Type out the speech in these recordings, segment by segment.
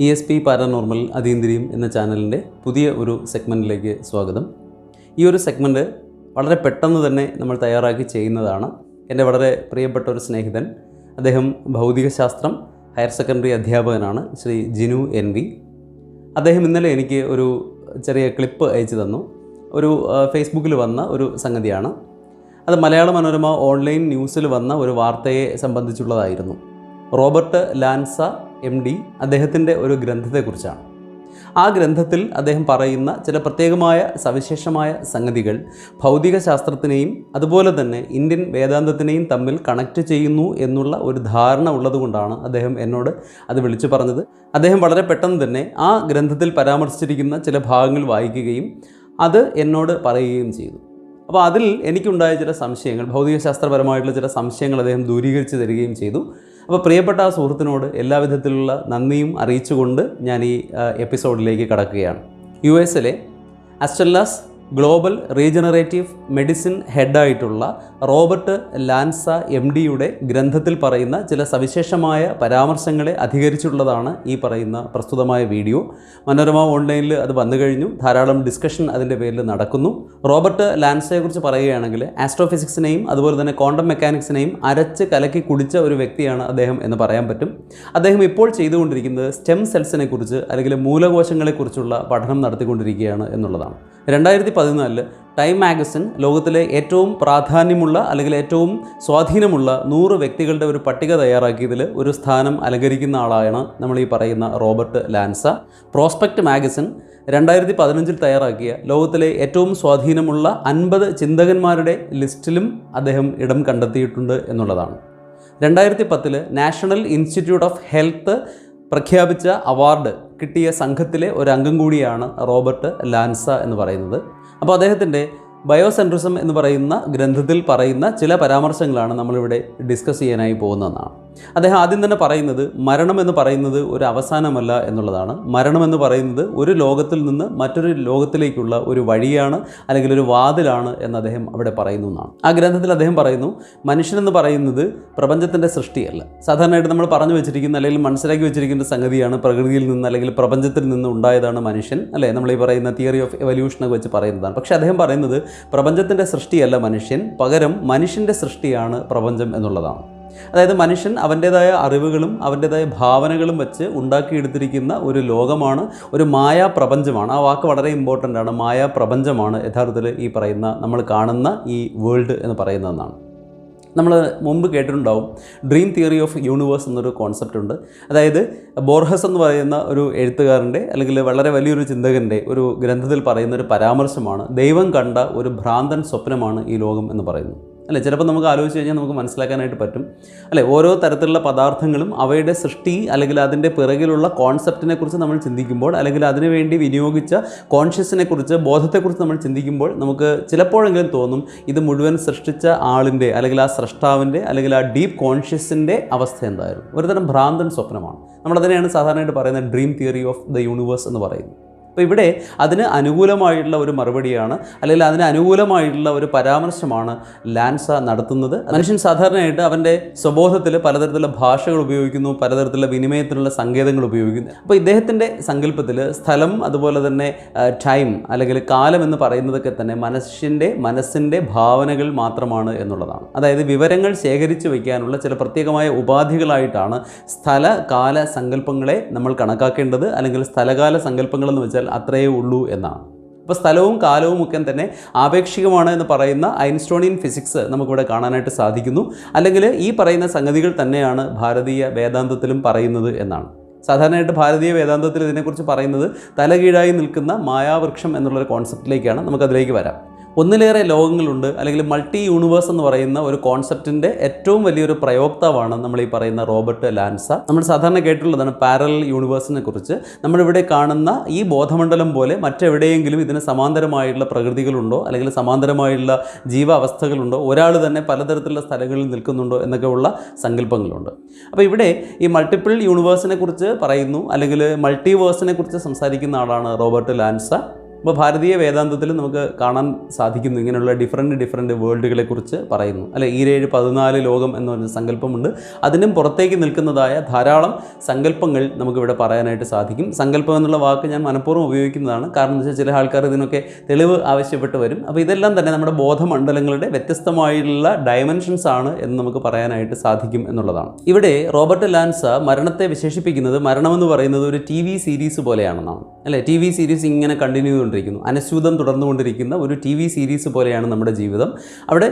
E S P paranormal അതീന്ദ്രിയം എന്ന ചാനലിന്റെ പുതിയ ഒരു സെഗ്മെന്റിലേക്ക് സ്വാഗതം. ഈ ഒരു സെഗ്മെന്റ് വളരെ പെട്ടെന്ന് തന്നെ നമ്മൾ തയ്യാറാക്കി ചെയ്യുന്നതാണ്. എന്റെ വളരെ പ്രിയപ്പെട്ട ഒരു സ്നേഹിതൻ അദ്ദേഹം ഭൗതികശാസ്ത്രം ഹയർ സെക്കൻഡറി അധ്യാപകനാണ് ശ്രീ ജിനു എൻ വി. അദ്ദേഹം ഇന്നലെ എനിക്ക് ഒരു ചെറിയ ക്ലിപ്പ് അയച്ചു തന്നു. ഒരു ഫേസ്ബുക്കിൽ വന്ന ഒരു സംഗതിയാണ്. അത് മലയാള മനോരമ ഓൺലൈൻ ന്യൂസിൽ വന്ന ഒരു വാർത്തയെ സംബന്ധിച്ചുള്ളതായിരുന്നു. റോബർട്ട് ലാൻസ എം ഡി അദ്ദേഹത്തിന്റെ ഒരു ഗ്രന്ഥത്തെക്കുറിച്ചാണ്. ആ ഗ്രന്ഥത്തിൽ അദ്ദേഹം പറയുന്ന ചില പ്രത്യേകമായ സവിശേഷമായ സംഗതികൾ ഭൗതിക ശാസ്ത്രത്തിനെയും അതുപോലെ തന്നെ ഇന്ത്യൻ വേദാന്തത്തിനെയും തമ്മിൽ കണക്റ്റ് ചെയ്യുന്നു എന്നുള്ള ഒരു ധാരണ ഉള്ളതുകൊണ്ടാണ് അദ്ദേഹം എന്നോട് അത് വിളിച്ചു പറഞ്ഞത്. അദ്ദേഹം വളരെ പെട്ടെന്ന് തന്നെ ആ ഗ്രന്ഥത്തിൽ പരാമർശിച്ചിരിക്കുന്ന ചില ഭാഗങ്ങൾ വായിക്കുകയും അത് എന്നോട് പറയുകയും ചെയ്തു. അപ്പോൾ അതിൽ എനിക്കുണ്ടായ ചില സംശയങ്ങൾ ഭൗതികശാസ്ത്രപരമായിട്ടുള്ള ചില സംശയങ്ങൾ അദ്ദേഹം ദൂരീകരിച്ച് തരികയും ചെയ്തു. അപ്പോൾ പ്രിയപ്പെട്ട ആ സുഹൃത്തിനോട് എല്ലാവിധത്തിലുള്ള നന്ദിയും അറിയിച്ചുകൊണ്ട് ഞാൻ ഈ എപ്പിസോഡിലേക്ക് കടക്കുകയാണ്. യു എസിലെ അസ്റ്റല്ലാസ് ഗ്ലോബൽ റീജനറേറ്റീവ് മെഡിസിൻ ഹെഡായിട്ടുള്ള റോബർട്ട് ലാൻസ എം ഡിയുടെ ഗ്രന്ഥത്തിൽ പറയുന്ന ചില സവിശേഷമായ പരാമർശങ്ങളെ അധികരിച്ചുള്ളതാണ് ഈ പറയുന്ന പ്രസ്തുതമായ വീഡിയോ. മനോരമ ഓൺലൈനിൽ അത് വന്നു കഴിഞ്ഞു. ധാരാളം ഡിസ്കഷൻ അതിന്റെ പേരിൽ നടക്കുന്നു. റോബർട്ട് ലാൻസയെക്കുറിച്ച് പറയുകയാണെങ്കിൽ ആസ്ട്രോഫിസിക്സിനെയും അതുപോലെ തന്നെ ക്വാണ്ടം മെക്കാനിക്സിനെയും അരച്ച് കലക്കി കുടിച്ച ഒരു വ്യക്തിയാണ് അദ്ദേഹം എന്ന് പറയാൻ പറ്റും. അദ്ദേഹം ഇപ്പോൾ ചെയ്തുകൊണ്ടിരിക്കുന്നത് സ്റ്റെം സെൽസിനെക്കുറിച്ച് അല്ലെങ്കിൽ മൂലകോശങ്ങളെക്കുറിച്ചുള്ള പഠനം നടത്തിക്കൊണ്ടിരിക്കുകയാണ് എന്നുള്ളതാണ്. രണ്ടായിരത്തി പതിനാലിൽ ടൈം മാഗസിൻ ലോകത്തിലെ ഏറ്റവും പ്രാധാന്യമുള്ള അല്ലെങ്കിൽ ഏറ്റവും സ്വാധീനമുള്ള നൂറ് വ്യക്തികളുടെ ഒരു പട്ടിക തയ്യാറാക്കിയതിൽ ഒരു സ്ഥാനം അലങ്കരിക്കുന്ന ആളാണ് നമ്മൾ ഈ പറയുന്ന റോബർട്ട് ലാൻസ. പ്രോസ്പെക്റ്റ് മാഗസിൻ രണ്ടായിരത്തി പതിനഞ്ചിൽ തയ്യാറാക്കിയ ലോകത്തിലെ ഏറ്റവും സ്വാധീനമുള്ള അൻപത് ചിന്തകന്മാരുടെ ലിസ്റ്റിലും അദ്ദേഹം ഇടം കണ്ടെത്തിയിട്ടുണ്ട് എന്നുള്ളതാണ്. രണ്ടായിരത്തി പത്തിൽ നാഷണൽ ഇൻസ്റ്റിറ്റ്യൂട്ട് ഓഫ് ഹെൽത്ത് പ്രഖ്യാപിച്ച അവാർഡ് കിട്ടിയ സംഘത്തിലെ ഒരു അംഗം കൂടിയാണ് റോബർട്ട് ലാൻസ എന്ന് പറയുന്നത്. അപ്പോൾ അദ്ദേഹത്തിന്റെ ബയോസെൻട്രിസം എന്ന് പറയുന്ന ഗ്രന്ഥത്തിൽ പറയുന്ന ചില പരാമർശങ്ങളാണ് നമ്മളിവിടെ ഡിസ്കസ് ചെയ്യാനായി പോകുന്നതെന്നാണ്. അദ്ദേഹം ആദ്യം തന്നെ പറയുന്നത് മരണം എന്ന് പറയുന്നത് ഒരു അവസാനമല്ല എന്നുള്ളതാണ്. മരണം എന്ന് പറയുന്നത് ഒരു ലോകത്തിൽ നിന്ന് മറ്റൊരു ലോകത്തിലേക്കുള്ള ഒരു വഴിയാണ് അല്ലെങ്കിൽ ഒരു വാതിലാണ് എന്ന് അദ്ദേഹം അവിടെ പറയുന്നു എന്നാണ്. ആ ഗ്രന്ഥത്തിൽ അദ്ദേഹം പറയുന്നു മനുഷ്യനെന്ന് പറയുന്നത് പ്രപഞ്ചത്തിന്റെ സൃഷ്ടിയല്ല. സാധാരണയായിട്ട് നമ്മൾ പറഞ്ഞു വെച്ചിരിക്കുന്ന അല്ലെങ്കിൽ മനസ്സിലാക്കി വെച്ചിരിക്കുന്ന സംഗതിയാണ് പ്രകൃതിയിൽ നിന്ന് അല്ലെങ്കിൽ പ്രപഞ്ചത്തിൽ നിന്ന് ഉണ്ടായതാണ് മനുഷ്യൻ അല്ലേ? നമ്മൾ ഈ പറയുന്ന തിയറി ഓഫ് എവല്യൂഷനൊക്കെ വെച്ച് പറയുന്നതാണ്. പക്ഷേ അദ്ദേഹം പറയുന്നത് പ്രപഞ്ചത്തിന്റെ സൃഷ്ടിയല്ല മനുഷ്യൻ പകരം മനുഷ്യന്റെ സൃഷ്ടിയാണ് പ്രപഞ്ചം എന്നുള്ളതാണ്. അതായത് മനുഷ്യൻ അവന്റേതായ അറിവുകളും അവന്റേതായ ഭാവനകളും വെച്ച് ഉണ്ടാക്കിയെടുത്തിരിക്കുന്ന ഒരു ലോകമാണ് ഒരു മായാ പ്രപഞ്ചമാണ്. ആ വാക്ക് വളരെ ഇമ്പോർട്ടന്റ് ആണ്. മായാ പ്രപഞ്ചമാണ് യഥാർത്ഥത്തിൽ ഈ പറയുന്ന നമ്മൾ കാണുന്ന ഈ വേൾഡ് എന്ന് പറയുന്നതെന്നാണ് നമ്മൾ മുമ്പ് കേട്ടിട്ടുണ്ടാവും ഡ്രീം തിയറി ഓഫ് യൂണിവേഴ്സ് എന്നൊരു കോൺസെപ്റ്റ് ഉണ്ട്. അതായത് ബോർഹസ് എന്ന് പറയുന്ന ഒരു എഴുത്തുകാരന്റെ അല്ലെങ്കിൽ വളരെ വലിയൊരു ചിന്തകന്റെ ഒരു ഗ്രന്ഥത്തിൽ പറയുന്ന ഒരു പരാമർശമാണ് ദൈവം കണ്ട ഒരു ഭ്രാന്തൻ സ്വപ്നമാണ് ഈ ലോകം എന്ന് പറയുന്നത്. അല്ലേ? ചിലപ്പോൾ നമുക്ക് ആലോചിച്ച് കഴിഞ്ഞാൽ നമുക്ക് മനസ്സിലാക്കാനായിട്ട് പറ്റും. അല്ലേ? ഓരോ തരത്തിലുള്ള പദാർത്ഥങ്ങളും അവയുടെ സൃഷ്ടി അല്ലെങ്കിൽ അതിന്റെ പിറകിലുള്ള കോൺസെപ്റ്റിനെക്കുറിച്ച് നമ്മൾ ചിന്തിക്കുമ്പോൾ അല്ലെങ്കിൽ അതിനുവേണ്ടി വിനിയോഗിച്ച കോൺഷ്യസിനെ കുറിച്ച് ബോധത്തെക്കുറിച്ച് നമ്മൾ ചിന്തിക്കുമ്പോൾ നമുക്ക് ചിലപ്പോഴെങ്കിലും തോന്നും ഇത് മുഴുവൻ സൃഷ്ടിച്ച ആളിന്റെ അല്ലെങ്കിൽ ആ സൃഷ്ടാവിന്റെ അല്ലെങ്കിൽ ആ ഡീപ്പ് കോൺഷ്യസിന്റെ അവസ്ഥ എന്തായിരുന്നു? ഒരുതരം ഭ്രാന്തൻ സ്വപ്നമാണ്. നമ്മളതിനെയാണ് സാധാരണയായിട്ട് പറയുന്നത് dream theory of the universe എന്ന് പറയുന്നത്. അപ്പോൾ ഇവിടെ അതിന് അനുകൂലമായിട്ടുള്ള ഒരു മറുപടിയാണ് അല്ലെങ്കിൽ അതിന് അനുകൂലമായിട്ടുള്ള ഒരു പരാമർശമാണ് ലാൻസ നടത്തുന്നത്. മനുഷ്യൻ സാധാരണയായിട്ട് അവന്റെ സ്വബോധത്തിൽ പലതരത്തിലുള്ള ഭാഷകൾ ഉപയോഗിക്കുന്നു പലതരത്തിലുള്ള വിനിമയത്തിനുള്ള സങ്കേതങ്ങൾ ഉപയോഗിക്കുന്നു. അപ്പോൾ ഇദ്ദേഹത്തിന്റെ സങ്കല്പത്തിൽ സ്ഥലം അതുപോലെ തന്നെ ടൈം അല്ലെങ്കിൽ കാലം എന്ന് പറയുന്നതൊക്കെ തന്നെ മനുഷ്യന്റെ മനസ്സിന്റെ ഭാവനകൾ മാത്രമാണ് എന്നുള്ളതാണ്. അതായത് വിവരങ്ങൾ ശേഖരിച്ചു വയ്ക്കാനുള്ള ചില പ്രത്യേകമായ ഉപാധികളായിട്ടാണ് സ്ഥല കാല സങ്കല്പങ്ങളെ നമ്മൾ കണക്കാക്കേണ്ടത് അല്ലെങ്കിൽ സ്ഥലകാല സങ്കല്പങ്ങളെന്ന് വെച്ചാൽ അത്രയേ ഉള്ളൂ എന്നാണ്. അപ്പോൾ സ്ഥലവും കാലവും ഒക്കെ തന്നെ ആപേക്ഷികമാണ് എന്ന് പറയുന്ന ഐൻസ്റ്റോണിയൻ ഫിസിക്സ് നമുക്കിവിടെ കാണാനായിട്ട് സാധിക്കുന്നു. അല്ലെങ്കിൽ ഈ പറയുന്ന സംഗതികൾ തന്നെയാണ് ഭാരതീയ വേദാന്തത്തിലും പറയുന്നത് എന്നാണ്. സാധാരണയായിട്ട് ഭാരതീയ വേദാന്തത്തിൽ ഇതിനെക്കുറിച്ച് പറയുന്നത് തലകീഴായി നിൽക്കുന്ന മായാവൃക്ഷം എന്നുള്ളൊരു കോൺസെപ്റ്റിലേക്കാണ് നമുക്കതിലേക്ക് വരാം. ഒന്നിലേറെ ലോകങ്ങളുണ്ട് അല്ലെങ്കിൽ മൾട്ടി യൂണിവേഴ്സ് എന്ന് പറയുന്ന ഒരു കോൺസെപ്റ്റിന്റെ ഏറ്റവും വലിയൊരു പ്രയോക്താവാണ് നമ്മൾ ഈ പറയുന്ന റോബർട്ട് ലാൻസ. നമ്മൾ സാധാരണ കേട്ടിട്ടുള്ളതാണ് പാരൽ യൂണിവേഴ്സിനെ കുറിച്ച്. നമ്മളിവിടെ കാണുന്ന ഈ ബോധമണ്ഡലം പോലെ മറ്റെവിടെയെങ്കിലും ഇതിന് സമാന്തരമായിട്ടുള്ള പ്രകൃതികളുണ്ടോ അല്ലെങ്കിൽ സമാന്തരമായിട്ടുള്ള ജീവാവസ്ഥകളുണ്ടോ ഒരാൾ തന്നെ പലതരത്തിലുള്ള സ്ഥലങ്ങളിൽ നിൽക്കുന്നുണ്ടോ എന്നൊക്കെയുള്ള സങ്കല്പങ്ങളുണ്ട്. അപ്പോൾ ഇവിടെ ഈ മൾട്ടിപ്പിൾ യൂണിവേഴ്സിനെ കുറിച്ച് പറയുന്നു അല്ലെങ്കിൽ മൾട്ടിവേഴ്സിനെ കുറിച്ച് സംസാരിക്കുന്ന ആളാണ് റോബർട്ട് ലാൻസ. അപ്പോൾ ഭാരതീയ വേദാന്തത്തിൽ നമുക്ക് കാണാൻ സാധിക്കുന്നു. ഇങ്ങനെയുള്ള ഡിഫറെന്റ് വേൾഡുകളെ കുറിച്ച് പറയുന്നു. അല്ലെ? ഈരേഴ് പതിനാല് ലോകം എന്ന് പറഞ്ഞ സങ്കല്പമുണ്ട്. അതിനും പുറത്തേക്ക് നിൽക്കുന്നതായ ധാരാളം സങ്കല്പങ്ങൾ നമുക്കിവിടെ പറയാനായിട്ട് സാധിക്കും. സങ്കല്പം എന്നുള്ള വാക്ക് ഞാൻ മനഃപൂർവം ഉപയോഗിക്കുന്നതാണ്. കാരണം എന്ന് വെച്ചാൽ ചില ആൾക്കാർ ഇതിനൊക്കെ തെളിവ് ആവശ്യപ്പെട്ട് വരും. അപ്പോൾ ഇതെല്ലാം തന്നെ നമ്മുടെ ബോധമണ്ഡലങ്ങളുടെ വ്യത്യസ്തമായുള്ള ഡയമെൻഷൻസ് ആണ് എന്ന് നമുക്ക് പറയാനായിട്ട് സാധിക്കും എന്നുള്ളതാണ്. ഇവിടെ റോബർട്ട് ലാൻസ മരണത്തെ വിശേഷിപ്പിക്കുന്നത് മരണമെന്ന് പറയുന്നത് ഒരു ടി വി സീരീസ് പോലെയാണെന്നാണ്. അല്ലേ? ടി വി സീരീസ് ഇങ്ങനെ കണ്ടിന്യൂ ചെയ്തുകൊണ്ടിരിക്കുന്നു അനശ്വതം തുടർന്നുകൊണ്ടിരിക്കുന്ന ഒരു ടി വി സീരീസ് പോലെയാണ് നമ്മുടെ ജീവിതം. അവിടെ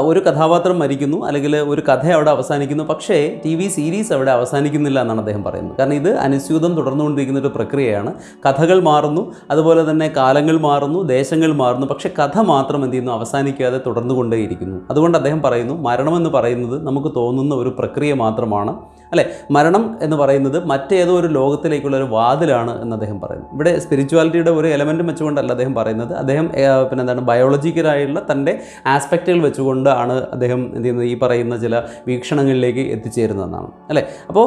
ഒരു കഥാപാത്രം മരിക്കുന്നു അല്ലെങ്കിൽ ഒരു കഥ അവിടെ അവസാനിക്കുന്നു പക്ഷേ ടി വി സീരീസ് അവിടെ അവസാനിക്കുന്നില്ല എന്നാണ് അദ്ദേഹം പറയുന്നത്. കാരണം ഇത് അനുസ്യൂതം തുടർന്നുകൊണ്ടിരിക്കുന്ന ഒരു പ്രക്രിയയാണ്. കഥകൾ മാറുന്നു അതുപോലെ തന്നെ കാലങ്ങൾ മാറുന്നു ദേശങ്ങൾ മാറുന്നു പക്ഷേ കഥ മാത്രം എന്ത് ചെയ്യുന്നു? അവസാനിക്കാതെ തുടർന്നുകൊണ്ടേയിരിക്കുന്നു. അതുകൊണ്ട് അദ്ദേഹം പറയുന്നു മരണമെന്ന് പറയുന്നത് നമുക്ക് തോന്നുന്ന ഒരു പ്രക്രിയ മാത്രമാണ്. അല്ലേ? മരണം എന്ന് പറയുന്നത് മറ്റേതോ ഒരു ലോകത്തിലേക്കുള്ള ഒരു വാതിലാണ് എന്ന് അദ്ദേഹം പറയുന്നു. ഇവിടെ സ്പിരിച്വാലിറ്റിയുടെ ഒരു എലമെന്റ് വെച്ചുകൊണ്ടല്ല അദ്ദേഹം പറയുന്നത്. അദ്ദേഹം പിന്നെ എന്താണ് ബയോളജിക്കലായുള്ള തന്റെ ആസ്പെക്റ്റുകൾ വെച്ചുകൊണ്ടാണ് അദ്ദേഹം എന്ത് ചെയ്യുന്നത്? ഈ പറയുന്ന ചില വീക്ഷണങ്ങളിലേക്ക് എത്തിച്ചേരുന്നതെന്നാണ്. അല്ലേ? അപ്പോൾ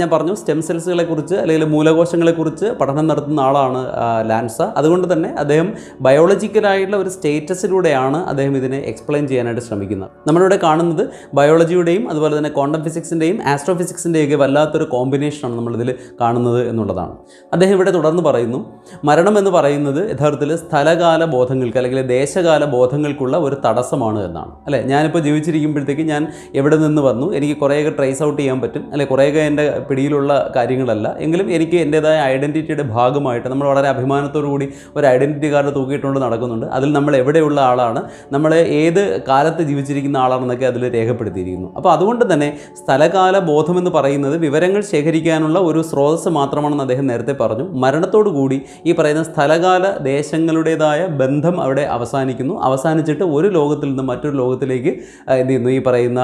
ഞാൻ പറഞ്ഞു സ്റ്റെം സെൽസുകളെ കുറിച്ച് അല്ലെങ്കിൽ മൂലകോശങ്ങളെക്കുറിച്ച് പഠനം നടത്തുന്ന ആളാണ് ലാൻസ. അതുകൊണ്ട് തന്നെ അദ്ദേഹം ബയോളജിക്കലായിട്ടുള്ള ഒരു സ്റ്റേറ്റസിലൂടെയാണ് അദ്ദേഹം ഇതിനെ എക്സ്പ്ലെയിൻ ചെയ്യാനായിട്ട് ശ്രമിക്കുന്നത്. നമ്മളിവിടെ കാണുന്നത് ബയോളജിയുടെയും അതുപോലെ തന്നെ ക്വാണ്ടം ഫിസിക്സിന്റെയും ആസ്ട്രോഫിസിക്സിന്റെയൊക്കെ വല്ലാത്തൊരു കോമ്പിനേഷനാണ് നമ്മളിതിൽ കാണുന്നത് എന്നുള്ളതാണ്. അദ്ദേഹം ഇവിടെ തുടർന്ന് പറയുന്നു മരണം എന്ന് പറയുന്നത് യഥാർത്ഥത്തിൽ സ്ഥലകാല ബോധങ്ങൾക്ക് അല്ലെങ്കിൽ ദേശകാല ബോധങ്ങൾക്കുള്ള ഒരു തടസ്സമാണ് എന്നാണ്. അല്ലേ? ഞാനിപ്പോൾ ജീവിച്ചിരിക്കുമ്പോഴത്തേക്ക് ഞാൻ എവിടെ നിന്ന് വന്നു? എനിക്ക് കുറേയൊക്കെ ട്രേസ് ഔട്ട് ചെയ്യാൻ പറ്റും. അല്ലെ? കുറേയൊക്കെ എന്റെ പിടിയിലുള്ള കാര്യങ്ങളല്ല. എങ്കിലും എനിക്ക് എന്റേതായ ഐഡന്റിറ്റിയുടെ ഭാഗമായിട്ട് നമ്മൾ വളരെ അഭിമാനത്തോടു കൂടി ഒരു ഐഡന്റിറ്റി കാർഡ് തൂക്കിയിട്ടുകൊണ്ട് നടക്കുന്നുണ്ട്. അതിൽ നമ്മൾ എവിടെയുള്ള ആളാണ്? നമ്മൾ ഏത് കാലത്ത് ജീവിച്ചിരിക്കുന്ന ആളാണെന്നൊക്കെ അതിൽ രേഖപ്പെടുത്തിയിരിക്കുന്നു. അപ്പോൾ അതുകൊണ്ട് തന്നെ സ്ഥലകാല ബോധം എന്ന് പറയുന്നത് വിവരങ്ങൾ ശേഖരിക്കാനുള്ള ഒരു സ്രോതസ് മാത്രമാണെന്ന് അദ്ദേഹം നേരത്തെ പറഞ്ഞു. മരണത്തോടുകൂടി ഈ പറയുന്ന സ്ഥലകാല ദേശങ്ങളുടേതായ ബന്ധം അവിടെ അവസാനിക്കുന്നു. അവസാനിച്ചിട്ട് ഒരു ലോകത്തിൽ നിന്ന് മറ്റൊരു ലോകത്തിലേക്ക് എന്ത് ചെയ്യുന്നു? ഈ പറയുന്ന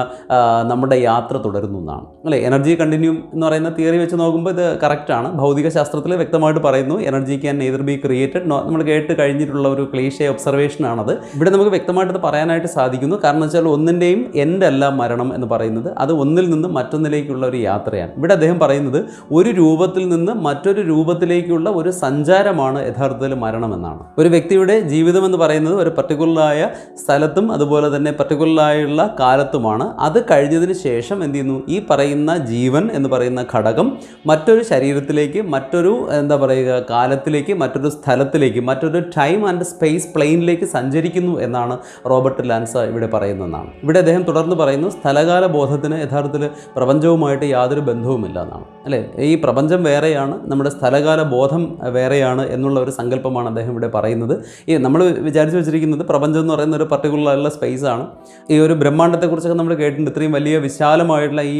നമ്മുടെ യാത്ര തുടരുന്നു എന്നാണ്. അല്ലേ? എനർജി കണ്ടിന്യൂ എന്ന് പറയുന്ന തിയറി വെച്ച് നോക്കുമ്പോൾ ഇത് കറക്റ്റാണ് ഭൗതിക ശാസ്ത്രത്തിൽ വ്യക്തമായിട്ട് പറയുന്നു energy can neither be created നമ്മൾ കേട്ട് കഴിഞ്ഞിട്ടുള്ള ഒരു ക്ലീഷേ ഒബ്സർവേഷൻ ആണത്. ഇവിടെ നമുക്ക് വ്യക്തമായിട്ട് പറയാനായിട്ട് സാധിക്കുന്നു. കാരണം വെച്ചാൽ ഒന്നിന്റെയും എന്റെ അല്ല മരണം എന്ന് പറയുന്നത്. അത് ഒന്നിൽ നിന്ന് മറ്റൊന്നിലേക്കുള്ള ഒരു യാത്രയാണ്. ഇവിടെ അദ്ദേഹം പറയുന്നത് ഒരു രൂപത്തിൽ നിന്ന് മറ്റൊരു രൂപത്തിലേക്കുള്ള ഒരു സഞ്ചാരമാണ് യഥാർത്ഥത്തിൽ മരണമെന്നാണ് ഒരു വ്യക്തിയുടെ ജീവിതം എന്ന് പറയുന്നത് ഒരു പർട്ടിക്കുലറായ സ്ഥലത്തും അതുപോലെ തന്നെ പർട്ടിക്കുലറായുള്ള കാലത്തുമാണ്. അത് കഴിഞ്ഞതിന് ശേഷം എന്ത് ചെയ്യുന്നു? ഈ പറയുന്ന ജീവൻ എന്ന് പറയുന്ന ഘടകം മറ്റൊരു ശരീരത്തിലേക്ക് മറ്റൊരു എന്താ പറയുക കാലത്തിലേക്ക് മറ്റൊരു സ്ഥലത്തിലേക്ക് മറ്റൊരു ടൈം ആൻഡ് സ്പേസ് പ്ലെയിനിലേക്ക് സഞ്ചരിക്കുന്നു എന്നാണ് റോബർട്ട് ലാൻസ ഇവിടെ പറയുന്നതെന്നാണ്. ഇവിടെ അദ്ദേഹം തുടർന്ന് പറയുന്നു സ്ഥലകാല ബോധത്തിന് യഥാർത്ഥത്തിൽ പ്രപഞ്ചവുമായിട്ട് യാതൊരു ബന്ധവുമില്ല എന്നാണ് അല്ലേ? ഈ പ്രപഞ്ചം വേറെയാണ് നമ്മുടെ സ്ഥലകാല ബോധം വേറെയാണ് എന്നുള്ള ഒരു സങ്കല്പമാണ് അദ്ദേഹം ഇവിടെ പറയുന്നത്. ഈ നമ്മൾ വിചാരിച്ചു വെച്ചിരിക്കുന്നത് പ്രപഞ്ചം എന്ന് പറയുന്ന ഒരു പർട്ടിക്കുലർ ആയിട്ടുള്ള സ്പേസ് ആണ്. ഈ ഒരു ബ്രഹ്മാണ്ടത്തെക്കുറിച്ചൊക്കെ നമ്മൾ കേട്ടിട്ടുണ്ട്. ഇത്രയും വലിയ വിശാലമായിട്ടുള്ള ഈ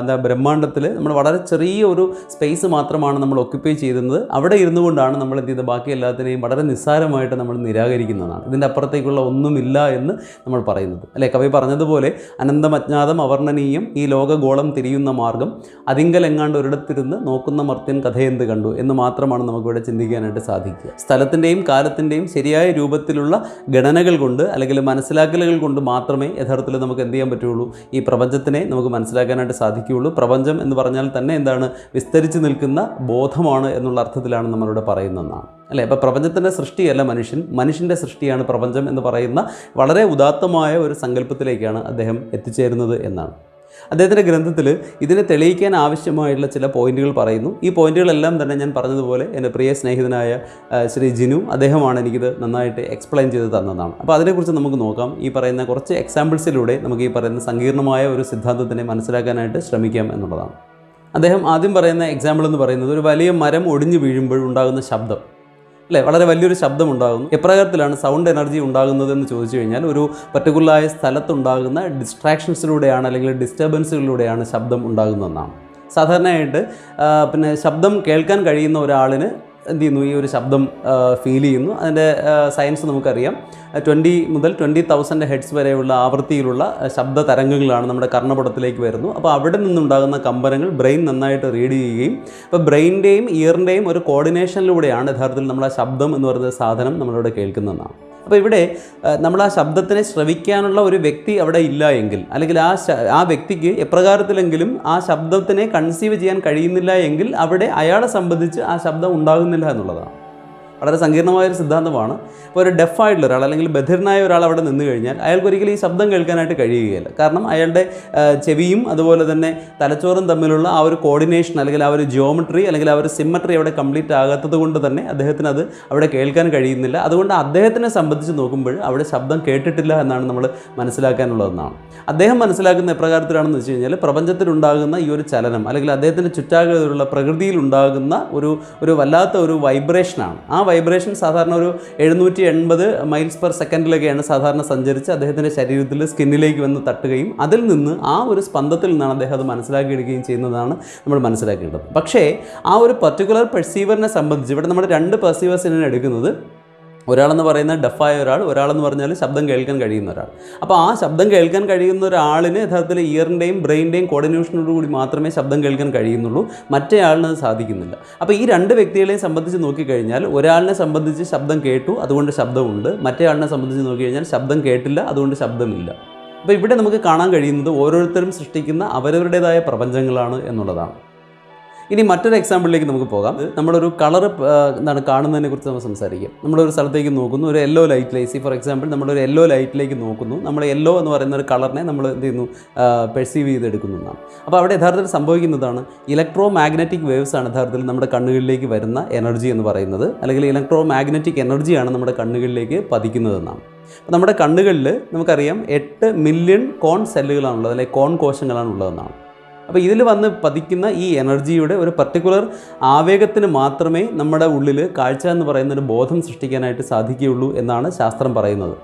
എന്താ ബ്രഹ്മാണ്ടത്തിൽ നമ്മൾ വളരെ ചെറിയ ഒരു സ്പേസ് മാത്രമാണ് നമ്മൾ ഒക്യുപ്പൈ ചെയ്യുന്നത്. അവിടെ ഇരുന്നു കൊണ്ടാണ് നമ്മൾ എന്ത് ചെയ്തത്? ബാക്കി എല്ലാത്തിനെയും വളരെ നിസ്സാരമായിട്ട് നമ്മൾ നിരാകരിക്കുന്നതാണ്. ഇതിന്റെ അപ്പുറത്തേക്കുള്ള ഒന്നുമില്ല എന്ന് നമ്മൾ പറയുന്നത്. അല്ലേ? കവി പറഞ്ഞതുപോലെ അനന്തമജ്ഞാതം അവർണനീയം ഈ ലോകഗോളം തിരിയുന്ന മാർഗം അതിങ്കൽ എങ്ങാണ്ട് ഒരിടത്തിരുന്ന് നോക്കുന്ന മർത്യൻ കഥയെന്ത് കണ്ടു എന്ന് മാത്രമാണ് നമുക്കിവിടെ ചിന്തിക്കാനായിട്ട് സാധിക്കുക. സ്ഥലത്തിന്റെയും കാലത്തിന്റെയും ശരിയായ രൂപത്തിലുള്ള ഗണനകൾ കൊണ്ട് അല്ലെങ്കിൽ മനസ്സിലാക്കലുകൾ കൊണ്ട് മാത്രമേ യഥാർത്ഥത്തിൽ നമുക്ക് എന്ത് ചെയ്യാൻ പറ്റുള്ളൂ ഈ പ്രപഞ്ചത്തിനെ നമുക്ക് മനസ്സിലാക്കാനായിട്ട് സാധിക്കുകയുള്ളൂ. പ്രപഞ്ചം എന്ന് പറഞ്ഞാൽ തന്നെ എന്താണ്? വിസ്തരിച്ച് നിൽക്കുന്ന ബോധമാണ് എന്നുള്ള അർത്ഥത്തിലാണ് നമ്മളിവിടെ പറയുന്നതെന്നാണ് അല്ലേ? അപ്പോൾ പ്രപഞ്ചത്തിന്റെ സൃഷ്ടിയല്ല മനുഷ്യൻ. മനുഷ്യന്റെ സൃഷ്ടിയാണ് പ്രപഞ്ചം എന്ന് പറയുന്ന വളരെ ഉദാത്തമായ ഒരു സങ്കല്പത്തിലേക്കാണ് അദ്ദേഹം എത്തിച്ചേരുന്നത് എന്നാണ്. അദ്ദേഹത്തിന്റെ ഗ്രന്ഥത്തിൽ ഇതിനെ തെളിയിക്കാൻ ആവശ്യമായിട്ടുള്ള ചില പോയിന്റുകൾ പറയുന്നു. ഈ പോയിന്റുകളെല്ലാം തന്നെ ഞാൻ പറഞ്ഞതുപോലെ എന്റെ പ്രിയ സ്നേഹിതനായ ശ്രീ ജിനു അദ്ദേഹമാണ് എനിക്കിത് നന്നായിട്ട് എക്സ്പ്ലെയിൻ ചെയ്ത് തന്നതാണ്. അപ്പോൾ അതിനെക്കുറിച്ച് നമുക്ക് നോക്കാം. ഈ പറയുന്ന കുറച്ച് എക്സാമ്പിൾസിലൂടെ നമുക്ക് ഈ പറയുന്ന സങ്കീർണമായ ഒരു സിദ്ധാന്തത്തിനെ മനസ്സിലാക്കാനായിട്ട് ശ്രമിക്കാം എന്നുള്ളതാണ്. അദ്ദേഹം ആദ്യം പറയുന്ന എക്സാമ്പിൾ എന്ന് പറയുന്നത് ഒരു വലിയ മരം ഒടിഞ്ഞു വീഴുമ്പോൾ ഉണ്ടാകുന്ന ശബ്ദം. അല്ലേ? വളരെ വലിയൊരു ശബ്ദം ഉണ്ടാകുന്നു എപ്രകാരത്തിലാണ് സൗണ്ട് എനർജി ഉണ്ടാകുന്നത് എന്ന് ചോദിച്ചു കഴിഞ്ഞാൽ ഒരു പർട്ടിക്കുലറായ സ്ഥലത്തുണ്ടാകുന്ന ഡിസ്ട്രാക്ഷൻസിലൂടെയാണ് അല്ലെങ്കിൽ ഡിസ്റ്റർബൻസുകളിലൂടെയാണ് ശബ്ദം ഉണ്ടാകുന്നതെന്നാണ് സാധാരണയായിട്ട് പിന്നെ ശബ്ദം കേൾക്കാൻ കഴിയുന്ന ഒരാളിന് എന്ത് ചെയ്യുന്നു? ഈ ഒരു ശബ്ദം ഫീൽ ചെയ്യുന്നു. അതിന്റെ സയൻസ് നമുക്കറിയാം. ട്വന്റി മുതൽ ട്വന്റി തൗസൻഡ് ഹെഡ്സ് വരെയുള്ള ആവൃത്തിയിലുള്ള ശബ്ദ തരംഗങ്ങളാണ് നമ്മുടെ കർണപടത്തിലേക്ക് വരുന്നു. അപ്പോൾ അവിടെ നിന്നുണ്ടാകുന്ന കമ്പനങ്ങൾ ബ്രെയിൻ നന്നായിട്ട് റീഡ് ചെയ്യുകയും അപ്പോൾ ബ്രെയിനിന്റെയും ഇയറിന്റെയും ഒരു കോർഡിനേഷനിലൂടെയാണ് യഥാർത്ഥത്തിൽ നമ്മൾ ശബ്ദം എന്ന് പറയുന്ന സാധനം നമ്മളിവിടെ കേൾക്കുന്നതെന്നാണ്. അപ്പോൾ ഇവിടെ നമ്മൾ ആ ശബ്ദത്തിനെ ശ്രവിക്കാനുള്ള ഒരു വ്യക്തി അവിടെ ഇല്ല എങ്കിൽ അല്ലെങ്കിൽ ആ ആ വ്യക്തിക്ക് എപ്രകാരത്തിലെങ്കിലും ആ ശബ്ദത്തിനെ കൺസീവ് ചെയ്യാൻ കഴിയുന്നില്ല എങ്കിൽ അവിടെ അയാളെ സംബന്ധിച്ച് ആ ശബ്ദം ഉണ്ടാകുന്നില്ല എന്നുള്ളതാണ്. വളരെ സങ്കീർണമായ ഒരു സിദ്ധാന്തമാണ്. ഇപ്പോൾ ഒരു ഡെഫ് ആയിട്ടുള്ള ഒരാൾ അല്ലെങ്കിൽ ബധിരനായ ഒരാൾ അവിടെ നിന്ന് കഴിഞ്ഞാൽ അയാൾക്ക് ഒരിക്കലും ഈ ശബ്ദം കേൾക്കാനായിട്ട് കഴിയുകയില്ല. കാരണം അയാളുടെ ചെവിയും അതുപോലെ തന്നെ തലച്ചോറും തമ്മിലുള്ള ആ ഒരു കോർഡിനേഷൻ അല്ലെങ്കിൽ ആ ഒരു ജിയോമെട്രി അല്ലെങ്കിൽ ആ ഒരു സിമ്മട്രി അവിടെ കംപ്ലീറ്റ് ആകാത്തത് കൊണ്ട് തന്നെ അദ്ദേഹത്തിന് അത് അവിടെ കേൾക്കാൻ കഴിയുന്നില്ല. അതുകൊണ്ട് അദ്ദേഹത്തിനെ സംബന്ധിച്ച് നോക്കുമ്പോൾ അവിടെ ശബ്ദം കേട്ടിട്ടില്ല എന്നാണ് നമ്മൾ മനസ്സിലാക്കാനുള്ളതെന്നാണ് അദ്ദേഹം മനസ്സിലാക്കുന്ന എപ്രകാരത്തിലാണെന്ന് വെച്ച് കഴിഞ്ഞാൽ പ്രപഞ്ചത്തിലുണ്ടാകുന്ന ഈ ഒരു ചലനം അല്ലെങ്കിൽ അദ്ദേഹത്തിന്റെ ചുറ്റാകെയുള്ള പ്രകൃതിയിലുണ്ടാകുന്ന ഒരു ഒരു വല്ലാത്ത ഒരു വൈബ്രേഷനാണ് ആ വൈബ്രേഷൻ സാധാരണ ഒരു എഴുന്നൂറ്റി എൺപത് മൈൽസ് പെർ സെക്കൻഡിലൊക്കെയാണ് സാധാരണ സഞ്ചരിച്ച് അദ്ദേഹത്തിന്റെ ശരീരത്തിൽ സ്കിന്നിലേക്ക് വന്ന് തട്ടുകയും അതിൽ നിന്ന് ആ ഒരു സ്പന്ദത്തിൽ നിന്നാണ് അദ്ദേഹം അത് മനസ്സിലാക്കിയെടുക്കുകയും ചെയ്യുന്നതാണ് നമ്മൾ മനസ്സിലാക്കേണ്ടത്. പക്ഷേ ആ ഒരു പർട്ടിക്കുലർ പെർസീവറിനെ സംബന്ധിച്ച് ഇവിടെ നമ്മൾ രണ്ട് പെർസീവേഴ്സിനെ എടുക്കുന്നത്. ഒരാളെന്ന് പറയുന്ന ഡഫായ ഒരാൾ ഒരാളെന്ന് പറഞ്ഞാൽ ശബ്ദം കേൾക്കാൻ കഴിയുന്ന ഒരാൾ. അപ്പോൾ ആ ശബ്ദം കേൾക്കാൻ കഴിയുന്ന ഒരാളിന് യഥാർത്ഥത്തിൽ ഇയറിന്റെയും ബ്രെയിന്റെയും കോർഡിനേഷനോട് കൂടി മാത്രമേ ശബ്ദം കേൾക്കാൻ കഴിയുന്നുള്ളൂ. മറ്റേ ആളിന് അത് സാധിക്കുന്നില്ല. അപ്പോൾ ഈ രണ്ട് വ്യക്തികളെയും സംബന്ധിച്ച് നോക്കിക്കഴിഞ്ഞാൽ ഒരാളിനെ സംബന്ധിച്ച് ശബ്ദം കേട്ടു അതുകൊണ്ട് ശബ്ദമുണ്ട്. മറ്റേ ആളിനെ സംബന്ധിച്ച് നോക്കിക്കഴിഞ്ഞാൽ ശബ്ദം കേട്ടില്ല അതുകൊണ്ട് ശബ്ദമില്ല. അപ്പോൾ ഇവിടെ നമുക്ക് കാണാൻ കഴിയുന്നത് ഓരോരുത്തരും സൃഷ്ടിക്കുന്ന അവരവരുടേതായ പ്രപഞ്ചങ്ങളാണ് എന്നുള്ളതാണ്. ഇനി മറ്റൊരു എക്സാമ്പിളിലേക്ക് നമുക്ക് പോകാം. നമ്മളൊരു കളർ എന്താണ് കാണുന്നതിനെ കുറിച്ച് നമ്മൾ സംസാരിക്കാം. നമ്മളൊരു സ്ഥലത്തേക്ക് നോക്കുന്നു ഒരു യെല്ലോ ലൈറ്റിലേക്ക് ലൈസി ഫോർ എക്സാമ്പിൾ നമ്മളൊരു യെല്ലോ ലൈറ്റിലേക്ക് നോക്കുന്നു. നമ്മൾ യെല്ലോ എന്ന് പറയുന്ന ഒരു കളറിനെ നമ്മൾ എന്ത് ചെയ്യുന്നു? പെർസീവ് ചെയ്തെടുക്കുന്നു എന്നാണ് അപ്പോൾ അവിടെ യഥാർത്ഥത്തിൽ സംഭവിക്കുന്നതാണ് ഇലക്ട്രോ മാഗ്നറ്റിക് വേവ്സ് ആണ് യഥാർത്ഥത്തിൽ നമ്മുടെ കണ്ണുകളിലേക്ക് വരുന്ന എനർജി എന്ന് പറയുന്നത്. അല്ലെങ്കിൽ ഇലക്ട്രോ മാഗ്നറ്റിക് എനർജിയാണ് നമ്മുടെ കണ്ണുകളിലേക്ക് പതിക്കുന്നതെന്നാണ്. അപ്പോൾ നമ്മുടെ കണ്ണുകളിൽ നമുക്കറിയാം എട്ട് മില്യൺ കോൺ സെല്ലുകളാണുള്ളത് അല്ലെങ്കിൽ കോൺ കോശങ്ങളാണ് ഉള്ളതെന്നാണ് അപ്പോൾ ഇതിൽ വന്ന് പതിക്കുന്ന ഈ എനർജിയുടെ ഒരു പർട്ടിക്കുലർ ആവേഗത്തിന് മാത്രമേ നമ്മുടെ ഉള്ളിൽ കാഴ്ച എന്ന് പറയുന്ന ഒരു ബോധം സൃഷ്ടിക്കാനായിട്ട് സാധിക്കുകയുള്ളൂ എന്നാണ് ശാസ്ത്രം പറയുന്നത്.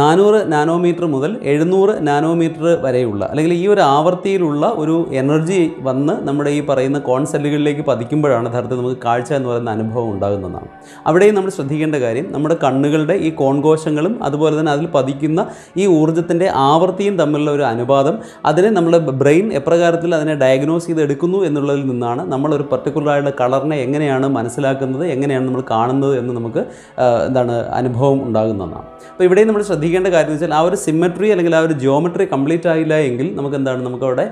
നാനൂറ് നാനോമീറ്റർ മുതൽ എഴുന്നൂറ് നാനോമീറ്റർ വരെയുള്ള അല്ലെങ്കിൽ ഈ ഒരു ആവർത്തിയിലുള്ള ഒരു എനർജി വന്ന് നമ്മുടെ ഈ പറയുന്ന കോൺ സെല്ലുകളിലേക്ക് പതിക്കുമ്പോഴാണ് യഥാർത്ഥത്തിൽ നമുക്ക് കാഴ്ച എന്ന് പറയുന്ന അനുഭവം ഉണ്ടാകുന്നതാണ്. അവിടെയും നമ്മൾ ശ്രദ്ധിക്കേണ്ട കാര്യം നമ്മുടെ കണ്ണുകളുടെ ഈ കോൺകോശങ്ങളും അതുപോലെ തന്നെ അതിൽ പതിക്കുന്ന ഈ ഊർജത്തിന്റെ ആവർത്തിയും തമ്മിലുള്ള ഒരു അനുപാതം അതിനെ നമ്മുടെ ബ്രെയിൻ എപ്രകാരത്തിൽ അതിനെ ഡയഗ്നോസ് ചെയ്തെടുക്കുന്നു എന്നുള്ളതിൽ നിന്നാണ് നമ്മളൊരു ഒരു പർട്ടിക്കുലറായിട്ട് കളറിനെ എങ്ങനെയാണ് മനസ്സിലാക്കുന്നത് എങ്ങനെയാണ് നമ്മൾ കാണുന്നത് എന്ന് നമുക്ക് എന്താണ് അനുഭവം ഉണ്ടാകുന്നതാണ്. അപ്പോൾ ഇവിടെയും നമ്മൾ ശ്രദ്ധിക്കേണ്ട കാര്യം വെച്ചാൽ ആ ഒരു സിമ്മട്രി അല്ലെങ്കിൽ ആ ഒരു ജിയോമെട്രി കംപ്ലീറ്റ് ആയില്ല എങ്കിൽ നമുക്ക് എന്താണ് നമുക്കവിടെ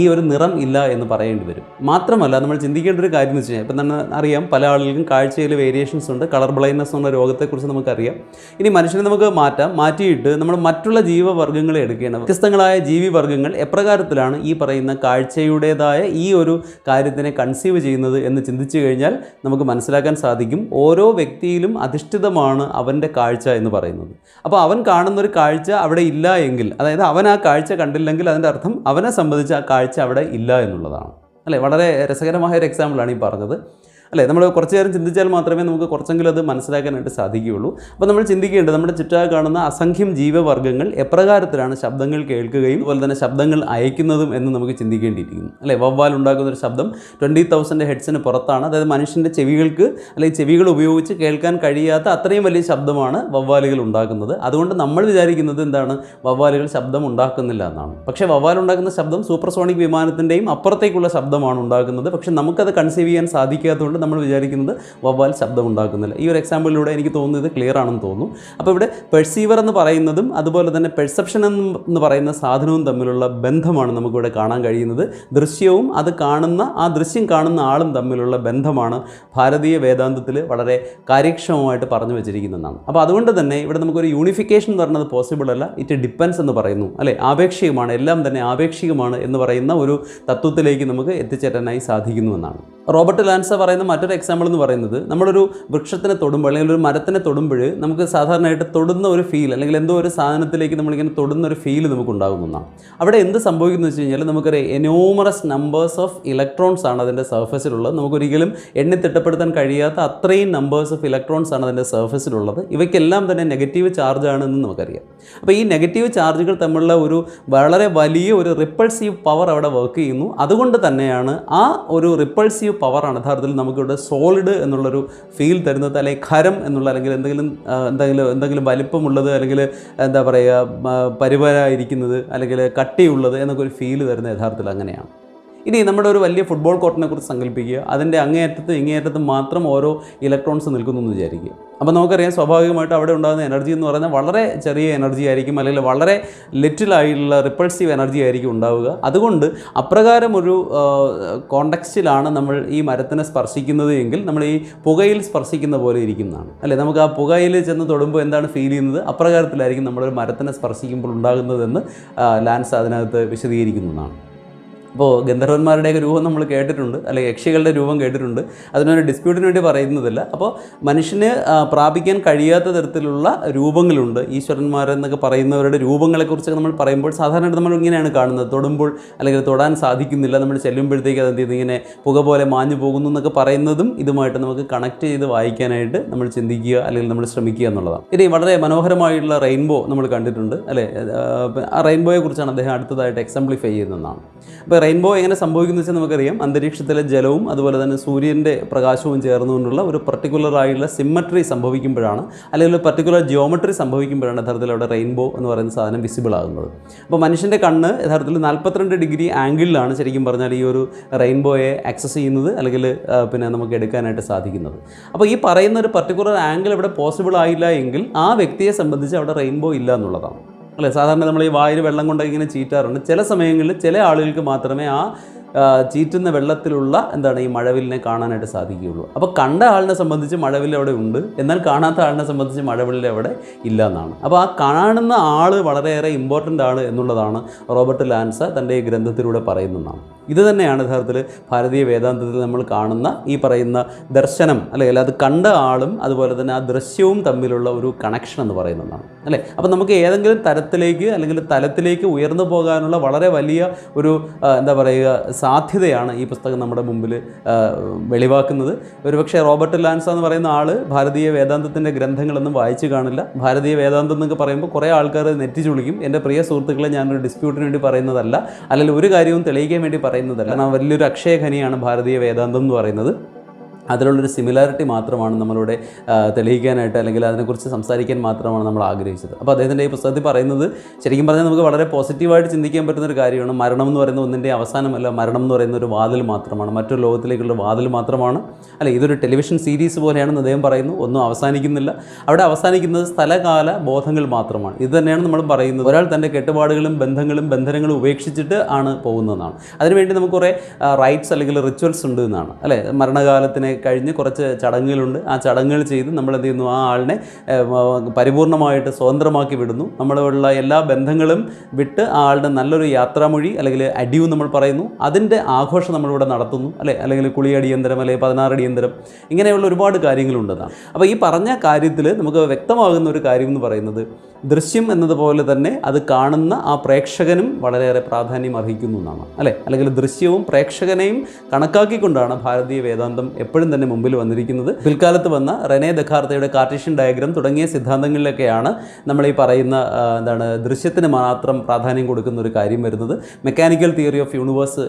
ഈ ഒരു നിറം ഇല്ല എന്ന് പറയേണ്ടി വരും. മാത്രമല്ല നമ്മൾ ചിന്തിക്കേണ്ട ഒരു കാര്യം എന്ന് വെച്ച് കഴിഞ്ഞാൽ ഇപ്പം തന്നെ അറിയാം പല ആളുകൾക്കും കാഴ്ചയിൽ വേരിയേഷൻസ് ഉണ്ട് കളർ ബ്ലൈൻഡ്നെസ് എന്ന രോഗത്തെക്കുറിച്ച് നമുക്കറിയാം. ഇനി മനുഷ്യനെ നമുക്ക് മാറ്റാം മാറ്റിയിട്ട് നമ്മൾ മറ്റുള്ള ജീവവർഗങ്ങളെ എടുക്കുകയാണ് വ്യത്യസ്തങ്ങളായ ജീവിവർഗങ്ങൾ എപ്രകാരത്തിലാണ് ഈ പറയുന്ന കാഴ്ചയുടേതായ ഈ ഒരു കാര്യത്തിനെ കൺസീവ് ചെയ്യുന്നത് എന്ന് ചിന്തിച്ചു കഴിഞ്ഞാൽ നമുക്ക് മനസ്സിലാക്കാൻ സാധിക്കും. ഓരോ വ്യക്തിയിലും അധിഷ്ഠിതമാണ് അവന്റെ കാഴ്ച എന്ന് പറയുന്നത്. അപ്പോൾ അവൻ കാണുന്നൊരു കാഴ്ച അവിടെ ഇല്ല എങ്കിൽ അതായത് അവൻ ആ കാഴ്ച കണ്ടില്ലെങ്കിൽ അതിന്റെ അർത്ഥം അവനെ സംബന്ധിച്ച് ആ കാഴ്ച അവിടെ ഇല്ല എന്നുള്ളതാണ്. അല്ലേ? വളരെ രസകരമായ ഒരു എക്സാമ്പിളാണ് ഈ പറഞ്ഞത്. അല്ലേ? നമ്മൾ കുറച്ച് നേരം ചിന്തിച്ചാൽ മാത്രമേ നമുക്ക് കുറച്ചെങ്കിലും അത് മനസ്സിലാക്കാനായിട്ട് സാധിക്കുകയുള്ളൂ. അപ്പോൾ നമ്മൾ ചിന്തിക്കേണ്ടത് നമ്മുടെ ചുറ്റാകെ കാണുന്ന അസംഖ്യം ജീവവർഗങ്ങൾ എപ്രകാരത്തിലാണ് ശബ്ദങ്ങൾ കേൾക്കുകയും അതുപോലെ തന്നെ ശബ്ദങ്ങൾ അയക്കുന്നതും എന്ന് നമുക്ക് ചിന്തിക്കേണ്ടിയിരിക്കുന്നു. അല്ലേ? വവ്വാൽ ഉണ്ടാക്കുന്ന ഒരു ശബ്ദം ട്വന്റി തൗസൻഡ് ഹെഡ്സിന് പുറത്താണ്. അതായത് മനുഷ്യന്റെ ചെവികൾക്ക് അല്ലെങ്കിൽ ചെവികൾ ഉപയോഗിച്ച് കേൾക്കാൻ കഴിയാത്ത അത്രയും വലിയ ശബ്ദമാണ് വവ്വാലുകൾ ഉണ്ടാക്കുന്നത്. അതുകൊണ്ട് നമ്മൾ വിചാരിക്കുന്നത് എന്താണ്? വവ്വാലുകൾ ശബ്ദം ഉണ്ടാക്കുന്നില്ല എന്നാണ്. പക്ഷേ വവ്വാൽ ഉണ്ടാക്കുന്ന ശബ്ദം സൂപ്പർസോണിക് വിമാനത്തിന്റെയും അപ്പുറത്തേക്കുള്ള ശബ്ദമാണ് ഉണ്ടാക്കുന്നത്. പക്ഷേ നമുക്കത് കൺസീവ് ചെയ്യാൻ സാധിക്കാത്തതുകൊണ്ട് നമ്മൾ വിചാരിക്കുന്നത് വവ്വാൽ ശബ്ദം ഉണ്ടാക്കുന്നില്ല ഈ ഒരു എക്സാമ്പിളിലൂടെ എനിക്ക് തോന്നുന്നത് ക്ലിയർ ആണെന്ന് തോന്നുന്നു. അപ്പോൾ ഇവിടെ പെർസീവർ എന്ന് പറയുന്നതും അതുപോലെ തന്നെ പെർസെപ്ഷൻ എന്ന് പറയുന്ന സാധനവും തമ്മിലുള്ള ബന്ധമാണ് നമുക്കിവിടെ കാണാൻ കഴിയുന്നത്. ദൃശ്യവും അത് കാണുന്ന ആ ദൃശ്യം കാണുന്ന ആളും തമ്മിലുള്ള ബന്ധമാണ് ഭാരതീയ വേദാന്തത്തിൽ വളരെ കാര്യക്ഷമമായിട്ട് പറഞ്ഞു വെച്ചിരിക്കുന്നതാണ്. അപ്പോൾ അതുകൊണ്ട് തന്നെ ഇവിടെ നമുക്കൊരു യൂണിഫിക്കേഷൻ എന്ന് പറയുന്നത് പോസിബിൾ അല്ല. ഇറ്റ് ഡിപ്പെൻസ് എന്ന് പറയുന്നു. അല്ലേ? ആപേക്ഷികമാണ്. എല്ലാം തന്നെ ആപേക്ഷികമാണ് എന്ന് പറയുന്ന ഒരു തത്വത്തിലേക്ക് നമുക്ക് എത്തിച്ചേരാനായി സാധിക്കുന്നുവെന്നാണ് റോബർട്ട് ലാൻസ പറയുന്ന മറ്റൊരു എക്സാമ്പിൾ എന്ന് പറയുന്നത് നമ്മളൊരു വൃക്ഷത്തിനെ തൊടുമ്പോൾ അല്ലെങ്കിൽ ഒരു മരത്തിനെ തൊടുമ്പോൾ നമുക്ക് സാധാരണയായിട്ട് തൊടുന്ന ഒരു ഫീൽ അല്ലെങ്കിൽ എന്തോ ഒരു സാധനത്തിലേക്ക് നമ്മളിങ്ങനെ തൊടുന്ന ഒരു ഫീൽ നമുക്ക് ഉണ്ടാകുന്നതാണ് അവിടെ എന്ത് സംഭവിക്കുന്നു വെച്ച് കഴിഞ്ഞാൽ നമുക്കൊരു എനോമറസ് നമ്പേഴ്സ് ഓഫ് ഇലക്ട്രോൺസ് ആണ് അതിന്റെ സർഫസിലുള്ളത് നമുക്കൊരിക്കലും എണ്ണി തിട്ടപ്പെടുത്താൻ കഴിയാത്ത അത്രയും നമ്പേഴ്സ് ഓഫ് ഇലക്ട്രോൺസ് ആണ് അതിന്റെ സർഫസിലുള്ളത് ഇവയ്ക്കെല്ലാം തന്നെ നെഗറ്റീവ് ചാർജ് ആണെന്ന് നമുക്കറിയാം. അപ്പോൾ ഈ നെഗറ്റീവ് ചാർജുകൾ തമ്മിലുള്ള ഒരു വളരെ വലിയ ഒരു റിപ്പൾസീവ് പവർ അവിടെ വർക്ക് ചെയ്യുന്നു. അതുകൊണ്ട് തന്നെയാണ് ആ ഒരു റിപ്പൾസീവ് പവറാണ് യഥാർത്ഥത്തിൽ നമുക്കിവിടെ സോളിഡ് എന്നുള്ളൊരു ഫീൽ തരുന്നത് അല്ലെങ്കിൽ ഖരം എന്നുള്ള അല്ലെങ്കിൽ എന്തെങ്കിലും എന്തെങ്കിലും എന്തെങ്കിലും വലിപ്പമുള്ളത് അല്ലെങ്കിൽ എന്താ പറയുക പരിവരായിരിക്കുന്നത് അല്ലെങ്കിൽ കട്ടിയുള്ളത് എന്നൊക്കെ ഒരു ഫീൽ തരുന്നത് യഥാർത്ഥത്തിൽ അങ്ങനെയാണ്. ഇനി നമ്മുടെ ഒരു വലിയ ഫുട്ബോൾ കോർട്ടിനെ കുറിച്ച് സങ്കല്പിക്കുക. അതിന്റെ അങ്ങേയറ്റത്തും ഇങ്ങേയറ്റത്തും മാത്രം ഓരോ ഇലക്ട്രോൺസ് നിൽക്കുന്നു എന്ന് വിചാരിക്കുക. അപ്പോൾ നമുക്കറിയാം സ്വാഭാവികമായിട്ട് അവിടെ ഉണ്ടാകുന്ന എനർജി എന്ന് പറഞ്ഞാൽ വളരെ ചെറിയ എനർജി ആയിരിക്കും അല്ലെങ്കിൽ വളരെ ലിറ്റിലായിട്ടുള്ള റിപ്പൾസീവ് എനർജി ആയിരിക്കും ഉണ്ടാവുക. അതുകൊണ്ട് അപ്രകാരം ഒരു കോണ്ടക്സ്റ്റിലാണ് നമ്മൾ ഈ മരത്തിനെ സ്പർശിക്കുന്നത് എങ്കിൽ നമ്മൾ ഈ പുകയിൽ സ്പർശിക്കുന്ന പോലെ ഇരിക്കുന്നതാണ്. അല്ലേ? നമുക്ക് ആ പുകയിൽ ചെന്ന് തൊടുമ്പോൾ എന്താണ് ഫീൽ ചെയ്യുന്നത്? അപ്രകാരത്തിലായിരിക്കും നമ്മളൊരു മരത്തിനെ സ്പർശിക്കുമ്പോൾ ഉണ്ടാകുന്നതെന്ന് ലാൻസ് അതിനകത്ത് വിശദീകരിക്കുന്നതാണ്. അപ്പോൾ ഗന്ധർവന്മാരുടെയൊക്കെ രൂപം നമ്മൾ കേട്ടിട്ടുണ്ട് അല്ലെങ്കിൽ യക്ഷികളുടെ രൂപം കേട്ടിട്ടുണ്ട്. അതിനൊരു ഡിസ്പ്യൂട്ടിന് വേണ്ടി പറയുന്നതല്ല. അപ്പോൾ മനുഷ്യന് പ്രാപിക്കാൻ കഴിയാത്ത തരത്തിലുള്ള രൂപങ്ങളുണ്ട്. ഈശ്വരന്മാരെന്നൊക്കെ പറയുന്നവരുടെ രൂപങ്ങളെക്കുറിച്ചൊക്കെ നമ്മൾ പറയുമ്പോൾ സാധാരണയായിട്ട് നമ്മൾ ഇങ്ങനെയാണ് കാണുന്നത്. തൊടുമ്പോൾ അല്ലെങ്കിൽ തൊടാൻ സാധിക്കുന്നില്ല. നമ്മൾ ചെല്ലുമ്പോഴത്തേക്ക് അത് എന്ത് ഇങ്ങനെ പുക പോലെ മാഞ്ഞു പോകുന്നു എന്നൊക്കെ പറയുന്നതും ഇതുമായിട്ട് നമുക്ക് കണക്ട് ചെയ്ത് വായിക്കാനായിട്ട് നമ്മൾ ചിന്തിക്കുക അല്ലെങ്കിൽ നമ്മൾ ശ്രമിക്കുക എന്നുള്ളതാണ്. ഇനി വളരെ മനോഹരമായിട്ടുള്ള റെയിൻബോ നമ്മൾ കണ്ടിട്ടുണ്ട്. അല്ലേ? ആ റെയിൻബോയെ കുറിച്ചാണ് അദ്ദേഹം അടുത്തതായിട്ട് എക്സാംപ്ലിഫൈ ചെയ്യുന്നതാണ് അപ്പോൾ റെയിൻബോ എങ്ങനെ സംഭവിക്കുന്നു വെച്ചാൽ നമുക്കറിയാം. അന്തരീക്ഷത്തിലെ ജലവും അതുപോലെ തന്നെ സൂര്യന്റെ പ്രകാശവും ചേർന്നുകൊണ്ടുള്ള ഒരു പർട്ടിക്കുലർ ആയിട്ടുള്ള സിമ്മട്രി സംഭവിക്കുമ്പോഴാണ് അല്ലെങ്കിൽ ഒരു പർട്ടിക്കുലർ ജിയോമെട്രി സംഭവിക്കുമ്പോഴാണ് യഥാർത്ഥത്തിൽ അവിടെ റെയിൻബോ എന്ന് പറയുന്ന സാധനം വിസിബിൾ ആകുന്നത്. അപ്പോൾ മനുഷ്യന്റെ കണ്ണ് യഥാർത്ഥത്തിൽ നാൽപ്പത്തിരണ്ട് ഡിഗ്രി ആംഗിളിലാണ് ശരിക്കും പറഞ്ഞാൽ ഈ ഒരു റെയിൻബോയെ ആക്സസ് ചെയ്യുന്നത് അല്ലെങ്കിൽ പിന്നെ നമുക്ക് എടുക്കാനായിട്ട് സാധിക്കുന്നത്. അപ്പോൾ ഈ പറയുന്ന ഒരു പർട്ടിക്കുലർ ആംഗിൾ ഇവിടെ പോസിബിൾ ആയില്ല എങ്കിൽ ആ വ്യക്തിയെ സംബന്ധിച്ച് അവിടെ റെയിൻബോ ഇല്ല എന്നുള്ളതാണ്. അല്ലേ? സാധാരണ നമ്മൾ ഈ വായിൽ വെള്ളം കൊണ്ടൊക്കെ ഇങ്ങനെ ചീറ്റാറുണ്ട്. ചില സമയങ്ങളിൽ ചില ആളുകൾക്ക് മാത്രമേ ആ, ചീറ്റുന്ന വെള്ളത്തിലുള്ള എന്താണ് ഈ മഴവില്ലിനെ കാണാനായിട്ട് സാധിക്കുകയുള്ളൂ. അപ്പോൾ കണ്ട ആളിനെ സംബന്ധിച്ച് മഴവില്ല് അവിടെ ഉണ്ട്. എന്നാൽ കാണാത്ത ആളിനെ സംബന്ധിച്ച് മഴവില്ല് അവിടെ ഇല്ല എന്നാണ്. അപ്പോൾ ആ കാണുന്ന ആൾ വളരെയേറെ ഇമ്പോർട്ടന്റ് ആണ് എന്നുള്ളതാണ് റോബർട്ട് ലാൻസ തന്റെ ഈ ഗ്രന്ഥത്തിലൂടെ പറയുന്നതാണ് ഇത് തന്നെയാണ് യഥാർത്ഥത്തിൽ ഭാരതീയ വേദാന്തത്തിൽ നമ്മൾ കാണുന്ന ഈ പറയുന്ന ദർശനം അല്ലെങ്കിൽ അത് കണ്ട ആളും അതുപോലെ തന്നെ ആ ദൃശ്യവും തമ്മിലുള്ള ഒരു കണക്ഷൻ എന്ന് പറയുന്നതാണ് അല്ലേ? അപ്പോൾ നമുക്ക് ഏതെങ്കിലും തരത്തിലേക്ക് അല്ലെങ്കിൽ തലത്തിലേക്ക് ഉയർന്നു പോകാനുള്ള വളരെ വലിയ ഒരു എന്താ പറയുക സാധ്യതയാണ് ഈ പുസ്തകം നമ്മുടെ മുമ്പിൽ വെളിവാക്കുന്നത്. ഒരുപക്ഷെ റോബർട്ട് ലാൻസ എന്ന് പറയുന്ന ആൾ ഭാരതീയ വേദാന്തത്തിന്റെ ഗ്രന്ഥങ്ങളൊന്നും വായിച്ചു കാണില്ല. ഭാരതീയ വേദാന്തം എന്നൊക്കെ പറയുമ്പോൾ കുറേ ആൾക്കാർ നെറ്റി ചുളിക്കും. എന്റെ പ്രിയ സുഹൃത്തുക്കളെ ഞാനൊരു ഡിസ്പ്യൂട്ടിന് വേണ്ടി പറയുന്നതല്ല. അല്ലെങ്കിൽ ഒരു കാര്യവും തെളിയിക്കാൻ വേണ്ടി പറയുന്നതല്ല. കാരണം വലിയൊരു അക്ഷയഖനിയാണ് ഭാരതീയ വേദാന്തം എന്ന് പറയുന്നത്. അതിലുള്ളൊരു സിമിലാരിറ്റി മാത്രമാണ് നമ്മളിവിടെ തെളിയിക്കാനായിട്ട് അല്ലെങ്കിൽ അതിനെക്കുറിച്ച് സംസാരിക്കാൻ മാത്രമാണ് നമ്മൾ ആഗ്രഹിച്ചത്. അപ്പോൾ അദ്ദേഹത്തിന്റെ ഈ പുസ്തകത്തിൽ പറയുന്നത് ശരിക്കും പറഞ്ഞാൽ നമുക്ക് വളരെ പോസിറ്റീവായിട്ട് ചിന്തിക്കാൻ പറ്റുന്ന ഒരു കാര്യമാണ്. മരണം എന്ന് പറയുന്നത് ഒന്നിന്റെ അവസാനമല്ല മരണം എന്ന് പറയുന്ന ഒരു വാതിൽ മാത്രമാണ്. മറ്റൊരു ലോകത്തിലേക്കുള്ള വാതിൽ മാത്രമാണ്. അല്ല ഇതൊരു ടെലിവിഷൻ സീരീസ് പോലെയാണെന്ന് അദ്ദേഹം പറയുന്നു. ഒന്നും അവസാനിക്കുന്നില്ല. അവിടെ അവസാനിക്കുന്നത് സ്ഥലകാല ബോധങ്ങൾ മാത്രമാണ്. ഇത് തന്നെയാണ് നമ്മൾ പറയുന്നത്. ഒരാൾ തന്റെ കെട്ടുപാടുകളും ബന്ധങ്ങളും ബന്ധനങ്ങളും ഉപേക്ഷിച്ചിട്ട് ആണ് പോകുന്നതെന്നാണ് അതിനുവേണ്ടി നമുക്ക് കുറേ റൈറ്റ്സ് അല്ലെങ്കിൽ റിച്വൽസ് ഉണ്ട് എന്നാണ്. അല്ലേ? മരണകാലത്തിനെ കഴിഞ്ഞ് കുറച്ച് ചടങ്ങുകളുണ്ട്. ആ ചടങ്ങുകൾ ചെയ്ത് നമ്മൾ എന്ത് ചെയ്യുന്നു ആ ആളിനെ പരിപൂർണമായിട്ട് സ്വതന്ത്രമാക്കി വിടുന്നു. നമ്മളുള്ള എല്ലാ ബന്ധങ്ങളും വിട്ട് ആ ആളുടെ നല്ലൊരു യാത്രാമൊഴി അല്ലെങ്കിൽ അടിയും നമ്മൾ പറയുന്നു. അതിന്റെ ആഘോഷം നമ്മളിവിടെ നടത്തുന്നു. അല്ലേ? അല്ലെങ്കിൽ കുളിയടിയന്തരം അല്ലെങ്കിൽ പതിനാറടിയന്തരം ഇങ്ങനെയുള്ള ഒരുപാട് കാര്യങ്ങളുണ്ടെന്നാണ് അപ്പോൾ ഈ പറഞ്ഞ കാര്യത്തിൽ നമുക്ക് വ്യക്തമാകുന്ന ഒരു കാര്യം എന്ന് പറയുന്നത് ദൃശ്യം എന്നതുപോലെ തന്നെ അത് കാണുന്ന ആ പ്രേക്ഷകനും വളരെയേറെ പ്രാധാന്യം അർഹിക്കുന്നു എന്നാണ്. അല്ലേ? അല്ലെങ്കിൽ ദൃശ്യവും പ്രേക്ഷകനെയും കണക്കാക്കിക്കൊണ്ടാണ് ഭാരതീയ വേദാന്തം എപ്പോഴും തന്നെ മുമ്പിൽ വന്നിരിക്കുന്നത്. പിൽക്കാലത്ത് വന്ന റെനെ ദഖാർത്തയുടെ കാർട്ടീഷ്യൻ ഡയഗ്രാം തുടങ്ങിയ സിദ്ധാന്തങ്ങളിലൊക്കെയാണ് നമ്മൾ ഈ പറയുന്ന എന്താണ് ദൃശ്യത്തിന് മാത്രം പ്രാധാന്യം കൊടുക്കുന്ന ഒരു കാര്യം വരുന്നത്. മെക്കാനിക്കൽ തിയറി ഓഫ് യൂണിവേഴ്സ്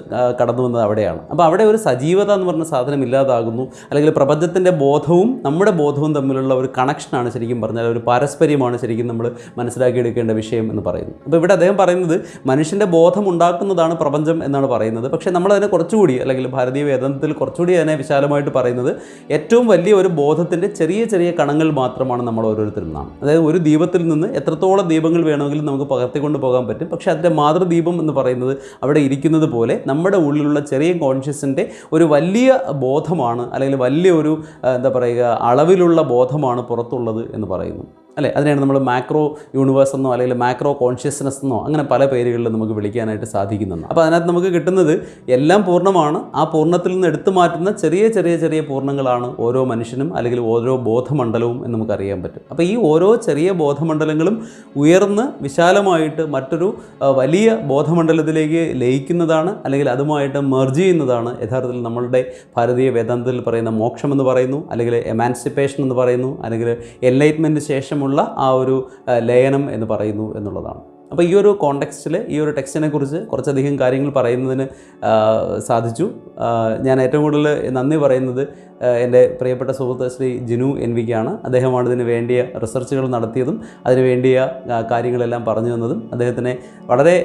കടന്നു വന്നത് അവിടെയാണ്. അപ്പോൾ അവിടെ ഒരു സജീവത എന്ന് പറഞ്ഞ സാധനം ഇല്ലാതാകുന്നു. അല്ലെങ്കിൽ പ്രപഞ്ചത്തിന്റെ ബോധവും നമ്മുടെ ബോധവും തമ്മിലുള്ള ഒരു കണക്ഷനാണ് ശരിക്കും പറഞ്ഞാൽ ഒരു പാരസ്പര്യമാണ് ശരിക്കും നമ്മൾ മനസ്സിലാക്കിയെടുക്കേണ്ട വിഷയം എന്ന് പറയുന്നു. അപ്പോൾ ഇവിടെ അദ്ദേഹം പറയുന്നത് മനുഷ്യന്റെ ബോധം ഉണ്ടാക്കുന്നതാണ് പ്രപഞ്ചം എന്നാണ് പറയുന്നത്. പക്ഷേ നമ്മളതിനെ കുറച്ചുകൂടി അല്ലെങ്കിൽ ഭാരതീയ വേദനത്തിൽ കുറച്ചുകൂടി അതിനെ വിശാലമായിട്ട് പറയുന്നത് ഏറ്റവും വലിയ ഒരു ബോധത്തിന്റെ ചെറിയ ചെറിയ കണങ്ങൾ മാത്രമാണ് നമ്മൾ ഓരോരുത്തരും നാം. അതായത് ഒരു ദീപത്തിൽ നിന്ന് എത്രത്തോളം ദീപങ്ങൾ വേണമെങ്കിലും നമുക്ക് പകർത്തിക്കൊണ്ട് പോകാൻ പറ്റും. പക്ഷേ അതിന്റെ മാതൃദീപം എന്ന് പറയുന്നത് അവിടെ ഇരിക്കുന്നത് പോലെ നമ്മുടെ ഉള്ളിലുള്ള ചെറിയ കോൺഷ്യസിന്റെ ഒരു വലിയ ബോധമാണ് അല്ലെങ്കിൽ വലിയ ഒരു എന്താ പറയുക അളവിലുള്ള ബോധമാണ് പുറത്തുള്ളത് എന്ന് പറയുന്നു. അല്ലേ? അതിനെയാണ് നമ്മൾ മാക്രോ യൂണിവേഴ്സ് എന്നോ അല്ലെങ്കിൽ മാക്രോ കോൺഷ്യസ്നെസ് എന്നോ അങ്ങനെ പല പേരുകളിലും നമുക്ക് വിളിക്കാനായിട്ട് സാധിക്കുന്നുണ്ട്. അപ്പോൾ അതിനകത്ത് നമുക്ക് കിട്ടുന്നത് എല്ലാം പൂർണമാണ്. ആ പൂർണത്തിൽ നിന്ന് എടുത്തു മാറ്റുന്ന ചെറിയ ചെറിയ ചെറിയ പൂർണങ്ങളാണ് ഓരോ മനുഷ്യനും അല്ലെങ്കിൽ ഓരോ ബോധമണ്ഡലവും എന്ന് നമുക്കറിയാൻ പറ്റും. അപ്പോൾ ഈ ഓരോ ചെറിയ ബോധമണ്ഡലങ്ങളും ഉയർന്ന് വിശാലമായിട്ട് മറ്റൊരു വലിയ ബോധമണ്ഡലത്തിലേക്ക് ലയിക്കുന്നതാണ് അല്ലെങ്കിൽ അതുമായിട്ട് മെർജ് ചെയ്യുന്നതാണ് യഥാർത്ഥത്തിൽ നമ്മളുടെ ഭാരതീയ വേദാന്തത്തിൽ പറയുന്ന മോക്ഷം എന്ന് പറയുന്നു അല്ലെങ്കിൽ എമാൻസിപ്പേഷൻ എന്ന് പറയുന്നു അല്ലെങ്കിൽ എൻലൈറ്റ്മെന്റ് ശേഷമുള്ള ആ ഒരു ലയനം എന്ന് പറയുന്നു എന്നുള്ളതാണ്. അപ്പോൾ ഈ ഒരു കോണ്ടെക്സ്റ്റിൽ ഈ ഒരു ടെക്സ്റ്റിനെ കുറിച്ച് കുറച്ചധികം കാര്യങ്ങൾ പറയുന്നതിന് സാധിച്ചു. ഞാൻ ഏറ്റവും കൂടുതൽ നന്ദി പറയുന്നത് എന്റെ പ്രിയപ്പെട്ട സുഹൃത്ത് ശ്രീ ജിനു എൻ വിക്കാണ്. അദ്ദേഹമാണ് ഇതിന് വേണ്ടിയ റിസർച്ചുകൾ നടത്തിയതും അതിന് വേണ്ടിയ കാര്യങ്ങളെല്ലാം പറഞ്ഞു തന്നതും. അദ്ദേഹത്തിനെ വളരെ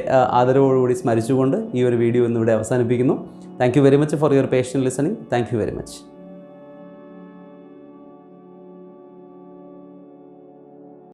ആദരവോടുകൂടി സ്മരിച്ചുകൊണ്ട് ഈ ഒരു വീഡിയോ ഇന്നിവിടെ അവസാനിപ്പിക്കുന്നു. Thank very much for your patient listening thank very much